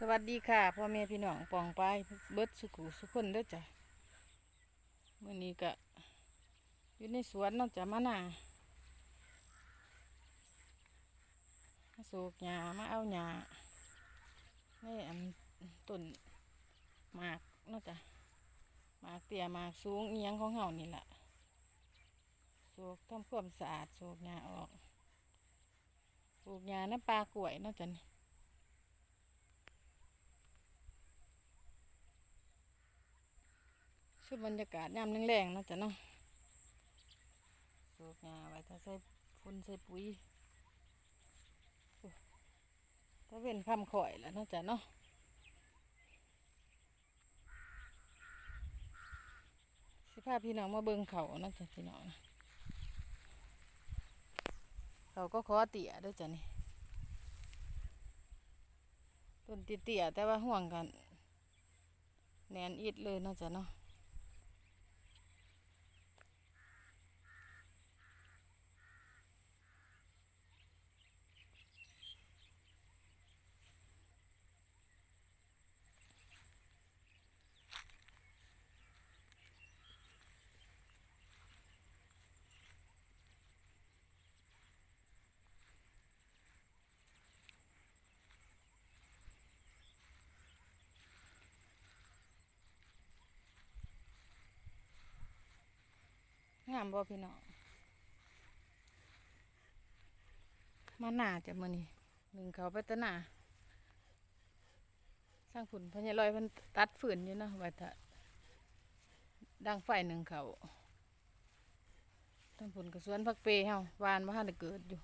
สวัสดีค่ะพ่อแม่พี่น้องปองไปเบิดสุขุสุขคนเด้อจ้ะมื่อนี้ก็อยู่ในสวนนอกจากมะนาวมาสูกหญ้ามาเอาหญ้าในอันต้นหมากนอกจากหมากเตี้ยหมากสูงเอียงของเฮานี่แหละสูกทำความสะอาดสูกหญ้าออกสูกหญ้าน้ำปลากล้วยนอกจากนี่ ชุดบรรยากาศยามแรงๆนะจ้ะเนาะสูกงาไว้ถ้าใส่ฝุ่นใส่ปุ๋ยถ้าเป็นคำข่อยแล้วนะจ้ะเนาะสิพาพี่น้องมาเบิ่งเขานาะจ้ะพี่น้องนะเขาก็ขอเตี่ยด้วยจ้ะนี่ต้นเตี่ยแต่ว่าห่วงกัน แนนอิดเลยนะจ้ะเนาะามบ่พี่น้องมาหนาจะมือนี่หนึ่งเขาไปตะหนาสร้างผุนพญาลอยเพิ่นตัดฝืนอยู่เนาะไว้ถ้าดังไฟหนึ่งเขาทั้งผุนกับสวนพักเปย์เฮาวานว่าได้เกิดอยู่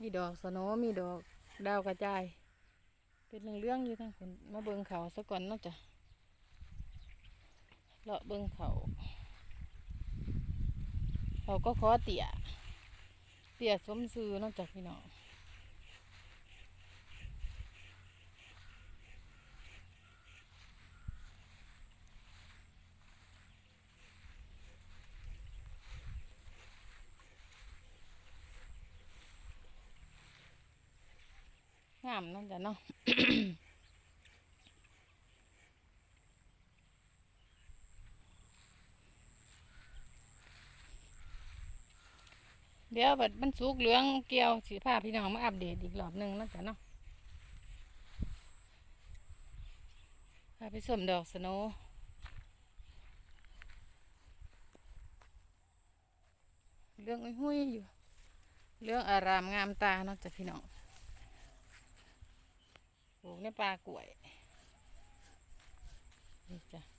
มีดอกสโนมีดอกดาวกระจาย เป็นเรื่องๆอยู่ทั้งผุนมาเบิงเขาซะก่อนเนาะจ้ะเลาะเบิงเขา เขาก็ขอเตี่ยเตี่ยสมซื้อนอกจากพี่น้องงามนั่นจ้ะเนาะ เดี๋ยวบัดมันสุกเหลืองเกี่ยวสีผ้าพี่น้องมาอัปเดตอีกรอบหนึ่งเนาะจ้ะเนาะพาไปสวมดอกสโนว์เหลืองหุ้ยอยู่เหลืองอารามงามตาเนาะจ้ะพี่น้องปลูกในป่ากล้วยนี่จ้ะ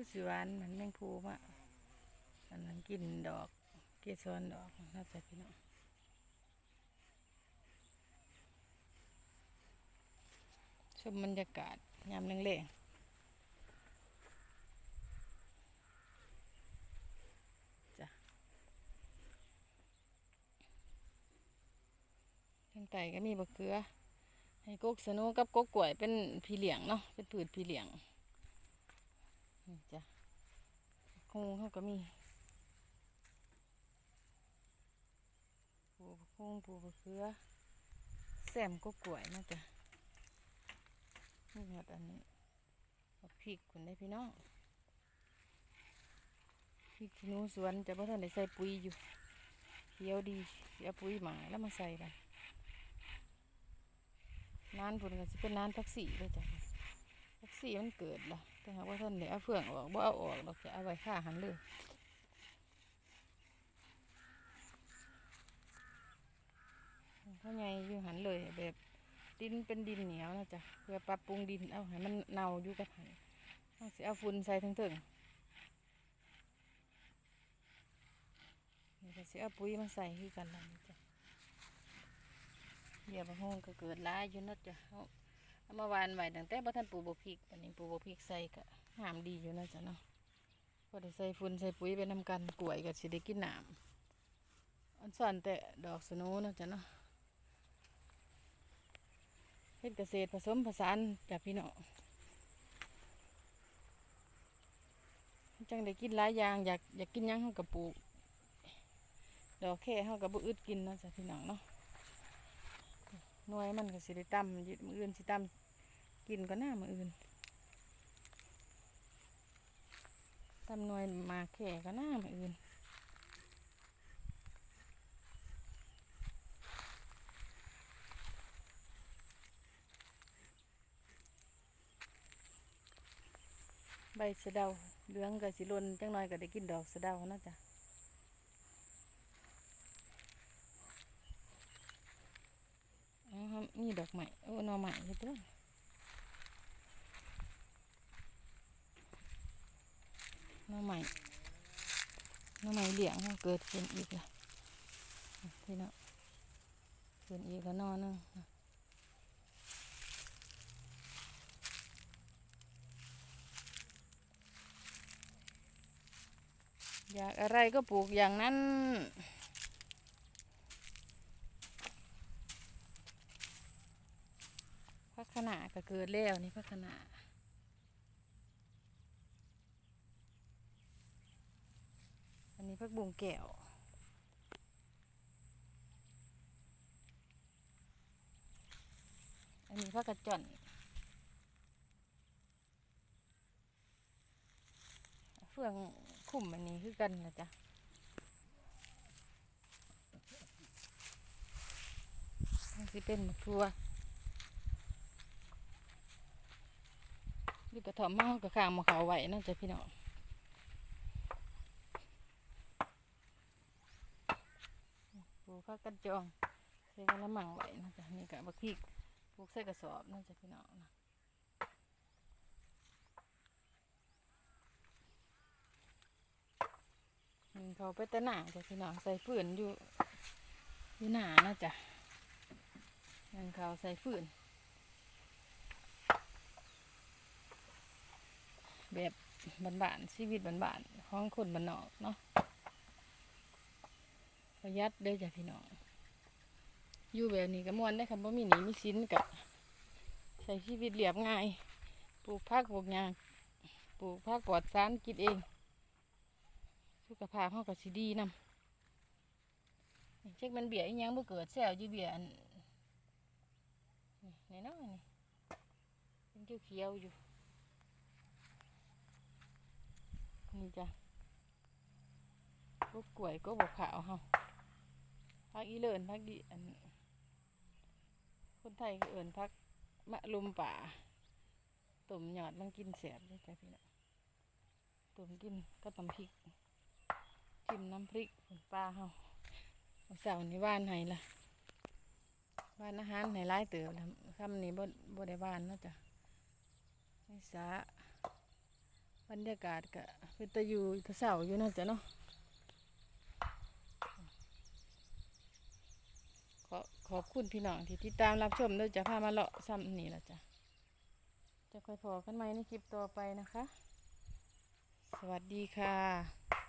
คือสิหวานเหมือนแมงภูมะอันนั้นกินดอก เกสรดอกน่าจะพี่น้องชมบรรยากาศยามแรงๆจ้ะทางไก่ก็มีบะเขือ ให้กกสนุกับกกกล้วยเป็นพี่เลี้ยงเนาะ เป็นผืดพี่เลี้ยง นี่จ้ะคงเขาก็มีปูบะคงปูบะเขือแซมก็กล้วยนะจ๊ะนี่หมดอันนี้บักพริกคนได้พี่น้องพริกขี้หนูสวนจะเพ่ทันได้ใส่ปุ๋ยอยู่เขียวดีเสียปุ๋ยหมาแล้วมาใส่ไปนานผลก็จะเป็นนานพักสีเลยจ้ะท็กซี่มันเกิดละ แต่หากว่าท่านเดี๋ยวเอาเฟืองออกบ่เอาออกดอกจะเอาไว้ค่าหันเลยเขาไงอยู่หันเลยแบบดินเป็นดินเหนียวนะจ๊ะเพื่อปรับปรุงดินเอาให้มันเน่าอยู่กับหันเอาสิเอาฝุ่นใส่ทั้งถึงนี่ก็สิเอาปุ๋ยมาใส่คือกันนี่จ้ะเดี๋ยวบางห้องก็เกิดร้ายอยู่นะจ๊ะ เอาเอามาวานไว้ตั้งแต่บ่ทันปลูกบกพริกอันนี้ปลูกบกพริกใส่ก็งามดีอยู่นะจ๊ะเนาะพอได้ใส่ฝุ่นใส่ปุ๋ยไปนำกันกล้วยก็สิได้กินน้ำอันซ่อนแต่ดอกสนว์เนะจ๊ะเนาะเฮ็ดเกษตรผสมผสานจากพี่น้องจังได้กินหลายอย่างอยากอยากกินยังเฮาก็ปลูกดอกแค่เฮากับบุอึดกินเนาะจ้ะพี่น้องเนาะ หน่วยมันก็สิได้ตั้มยืดมืออื่นสิตั้มกินก็หน้ามืออื่นตั้มหน่วยมาแค่ก็หน้ามืออื่นใบสะเดาเหลืองกับสิลนจังน้อยก็ได้กินดอกสะเดาเนาะจ้ะอ๋อฮะ มีดอกใหม่โอ้หนอใหม่เฮ็ดเด้วยหนอใหม่หนอใหม่เหลี่ยงเขาเกิดขึ้นอีกละพี่เนาะเกิดอีกแล้วนอหนึงอยากอะไรก็ปลูกอย่างนั้น พักข นาก็เกิดแล้วนี่พักขนาอันนี้พักบุงแก้วอันนี้พักกระจ่อนเฟืองคุ้มอันนี้คือกันนะจ๊ะมันสิเป็นหมกทัว นี่กระถอมมาเฮากับข้างมาเขาไว้เนาจะพี่น้องปลูกข้ากันจองใส่กระมังไหว้เนาจะนี่กะบักพริกปลูกใส่กระสอบเนาจะพี่น้องนะเขาไปแตะหนาจ้ะพี่น้องใส่ฟืนอยู่อยู่หนาเนาจ้ะนั่นเขาใส่ฟืน แบบบ้านๆชีวิตบ้านๆของคนบ้านนอกเนาะประหยัดเด้อจ้ะพี่น้อง อยู่แบบนี้ก็มวนได้ค่ะบ่มีหนีมีสินกับใช้ชีวิตเรียบง่าย ปลูกผักปลูกหญ้าปลูกผักปลอดสารกินเอง สุขภาพเขาก็สิดีนำเช็คมันเบียอีหยังบ่เกิดแซวอยู่เบียอันนี่น้อยนี่เป็นเขียวๆอยู่ นี่จ้ะก็กล้วยก็บกขาวเฮาพักอีเลินพักดีอัน คนไทยก็เอินพักมะลุมป่าต้มหยอดมันกินแสบเลยจ้ะพี่น้องต้มกินก็ตำพริกจิ้มน้ำพริกปลาเฮาเอาเสาร์นี้บ้านไหนล่ะบ้านอาหารไหนร้ายเติบคำนี้บ่บ่ได้บ้านนาะจ้ะนี่สา บรรยากาศก็เป็นตะอยู่ทะเสาอยู่น่าจ้ะเนาะขอขอบคุณพี่น้องที่ติดตามรับชมเด้วยจะพามาเลาะซ้ำนี่ละจ้ะจะค่อยพอกันไหมในคลิปต่อไปนะคะ สวัสดีค่ะ